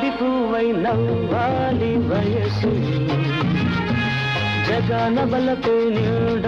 గులాబీ పువ్వై నవ్వాలి వయసు. జగన బలపై నిండాలి